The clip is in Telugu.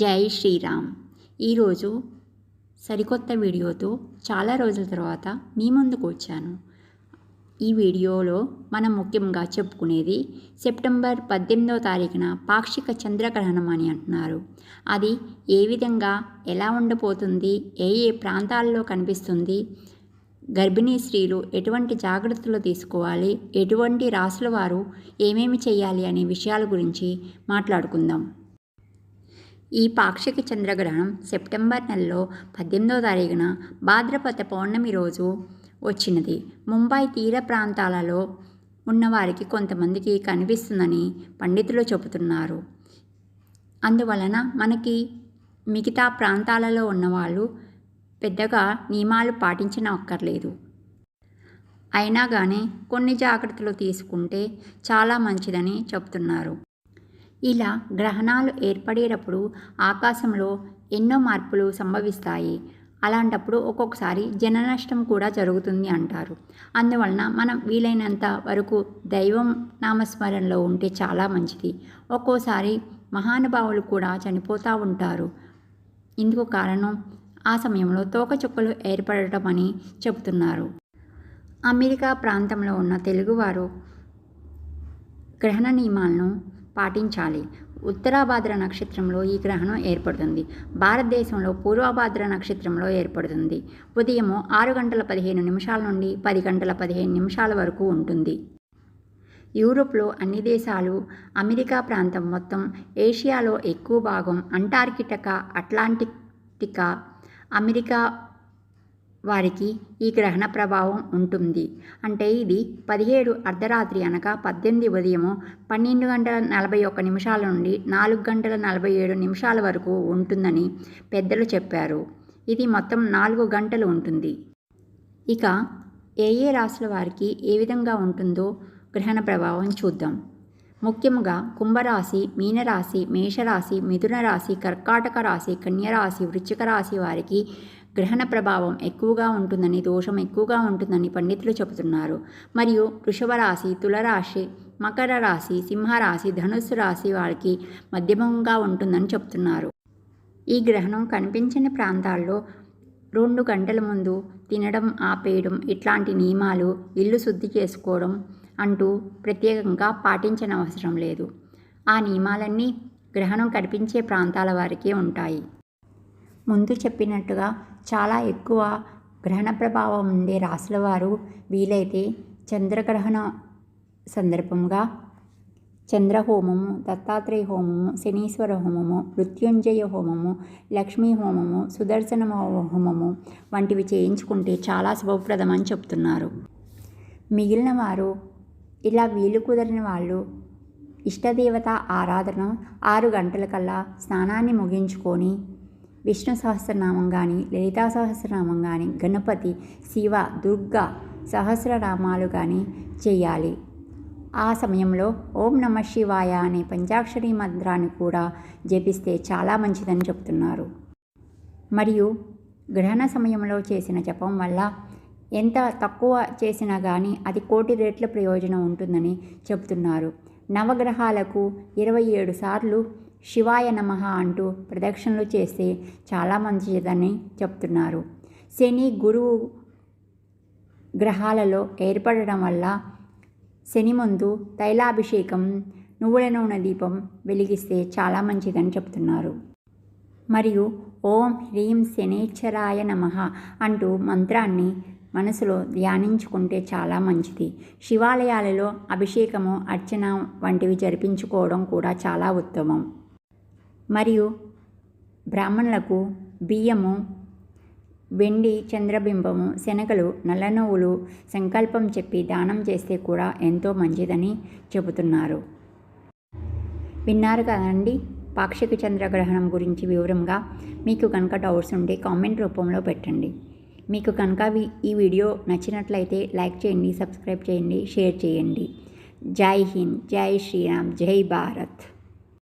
జై శ్రీరామ్. ఈరోజు సరికొత్త వీడియోతో చాలా రోజుల తర్వాత మీ ముందుకు వచ్చాను. ఈ వీడియోలో మనం ముఖ్యంగా చెప్పుకునేది సెప్టెంబర్ పద్దెనిమిదవ తారీఖున పాక్షిక చంద్రగ్రహణం అని అంటున్నారు. అది ఏ విధంగా ఎలా ఉండబోతుంది ఏ ఏ ప్రాంతాల్లో కనిపిస్తుంది గర్భిణీ స్త్రీలు ఎటువంటి జాగ్రత్తలు తీసుకోవాలి ఎటువంటి రాసుల వారు ఏమేమి చేయాలి అనే విషయాల గురించి మాట్లాడుకుందాం. ఈ పాక్షిక చంద్రగ్రహణం సెప్టెంబర్ నెలలో పద్దెనిమిదో తారీఖున భాద్రపద పౌర్ణమి రోజు వచ్చినది. ముంబై తీర ప్రాంతాలలో ఉన్నవారికి కొంతమందికి కనిపిస్తుందని పండితులు చెబుతున్నారు. అందువలన మనకి మిగతా ప్రాంతాలలో ఉన్నవాళ్ళు పెద్దగా నియమాలు పాటించిన అక్కర్లేదు అయినా కానీ కొన్ని జాగ్రత్తలు తీసుకుంటే చాలా మంచిదని చెప్తున్నారు ఇలా గ్రహణాలు ఏర్పడేటప్పుడు ఆకాశంలో ఎన్నో మార్పులు సంభవిస్తాయి. అలాంటప్పుడు ఒక్కొక్కసారి జన నష్టం కూడా జరుగుతుంది అంటారు. అందువలన మనం వీలైనంత వరకు దైవం నామస్మరణలో ఉంటే చాలా మంచిది. ఒక్కోసారి మహానుభావులు కూడా చనిపోతూ ఉంటారు. ఇందుకు కారణం ఆ సమయంలో తోకచుక్కలు ఏర్పడటం అని చెబుతున్నారు. అమెరికా ప్రాంతంలో ఉన్న తెలుగువారు గ్రహణ నియమాలను పాటించాలి. ఉత్తరాభాద్ర నక్షత్రంలో ఈ గ్రహణం ఏర్పడుతుంది. భారతదేశంలో పూర్వభాద్ర నక్షత్రంలో ఏర్పడుతుంది. ఉదయము ఆరు గంటల పదిహేను నిమిషాల నుండి పది గంటల పదిహేను నిమిషాల వరకు ఉంటుంది. యూరోప్లో అన్ని దేశాలు అమెరికా ప్రాంతం మొత్తం ఏషియాలో ఎక్కువ భాగం అంటార్కిటికా అట్లాంటికా అమెరికా వారికి ఈ గ్రహణ ప్రభావం ఉంటుంది. అంటే ఇది పదిహేడు అర్ధరాత్రి అనగా పద్దెనిమిది ఉదయము పన్నెండు గంటల నలభై ఒక్క నిమిషాల నుండి నాలుగు గంటల నలభై ఏడు నిమిషాల వరకు ఉంటుందని పెద్దలు చెప్పారు. ఇది మొత్తం నాలుగు గంటలు ఉంటుంది. ఇక ఏ ఏ రాశుల వారికి ఏ విధంగా ఉంటుందో గ్రహణ ప్రభావం చూద్దాం. ముఖ్యంగా కుంభరాశి మీనరాశి మేషరాశి మిథున రాశి కర్కాటక రాశి కన్యరాశి వృశ్చిక రాశి వారికి గ్రహణ ప్రభావం ఎక్కువగా ఉంటుందని దోషం ఎక్కువగా ఉంటుందని పండితులు చెబుతున్నారు. మరియు వృషభరాశి తులరాశి మకర రాశి సింహరాశి ధనుస్సు రాశి వారికి మధ్యమంగా ఉంటుందని చెబుతున్నారు. ఈ గ్రహణం కనిపించని ప్రాంతాల్లో రెండు గంటల ముందు తినడం ఆపేయడం ఇట్లాంటి నియమాలు ఇల్లు శుద్ధి చేసుకోవడం అంటూ ప్రత్యేకంగా పాటించిన అవసరం లేదు. ఆ నియమాలన్నీ గ్రహణం కనిపించే ప్రాంతాల వారికే ఉంటాయి. ముందు చెప్పినట్టుగా చాలా ఎక్కువ గ్రహణ ప్రభావం ఉండే రాసుల వారు వీలైతే చంద్రగ్రహణ సందర్భంగా చంద్రహోమము దత్తాత్రేయ హోమము శనీశ్వర హోమము మృత్యుంజయ హోమము లక్ష్మీ హోమము సుదర్శన హోమము వంటివి చేయించుకుంటే చాలా శుభప్రదమని చెప్తున్నారు. మిగిలిన వారు ఇలా వీలు కుదరిన వాళ్ళు ఇష్టదేవత ఆరాధన ఆరు గంటల కల్లా స్నానాన్ని ముగించుకొని విష్ణు సహస్రనామం కానీ లలితా సహస్రనామం కానీ గణపతి శివ దుర్గా సహస్రనామాలు కానీ చేయాలి. ఆ సమయంలో ఓం నమ శివాయ అనే పంచాక్షరి మంత్రాన్ని కూడా జపిస్తే చాలా మంచిదని చెప్తున్నారు. మరియు గ్రహణ సమయంలో చేసిన జపం వల్ల ఎంత తక్కువ చేసినా కానీ అది కోటి రెట్ల ప్రయోజనం ఉంటుందని చెప్తున్నారు. నవగ్రహాలకు ఇరవై ఏడు సార్లు శివాయ నమ అంటూ ప్రదక్షిణలు చేస్తే చాలా మంచిదని చెప్తున్నారు. శని గురువు గ్రహాలలో ఏర్పడడం వల్ల శని ముందు తైలాభిషేకం నువ్వుల నూనె దీపం వెలిగిస్తే చాలా మంచిదని చెప్తున్నారు. మరియు ఓం హ్రీం శనేశ్వరాయ నమ అంటూ మంత్రాన్ని మనసులో ధ్యానించుకుంటే చాలా మంచిది. శివాలయాలలో అభిషేకము అర్చన వంటివి జరిపించుకోవడం కూడా చాలా ఉత్తమం. మరియు బ్రాహ్మణులకు బియ్యము వెండి చంద్రబింబము శనగలు నల్ల నువ్వులు సంకల్పం చెప్పి దానం చేస్తే కూడా ఎంతో మంచిదని చెబుతున్నారు. విన్నారు కదండి? పాక్షిక చంద్రగ్రహణం గురించి వివరంగా మీకు కనుక డౌట్స్ ఉంటే కామెంట్ రూపంలో పెట్టండి. మీకు కనుక ఈ వీడియో నచ్చినట్లయితే లైక్ చేయండి సబ్స్క్రైబ్ చేయండి షేర్ చేయండి. జై హింద్ జై శ్రీరామ్ జై భారత్.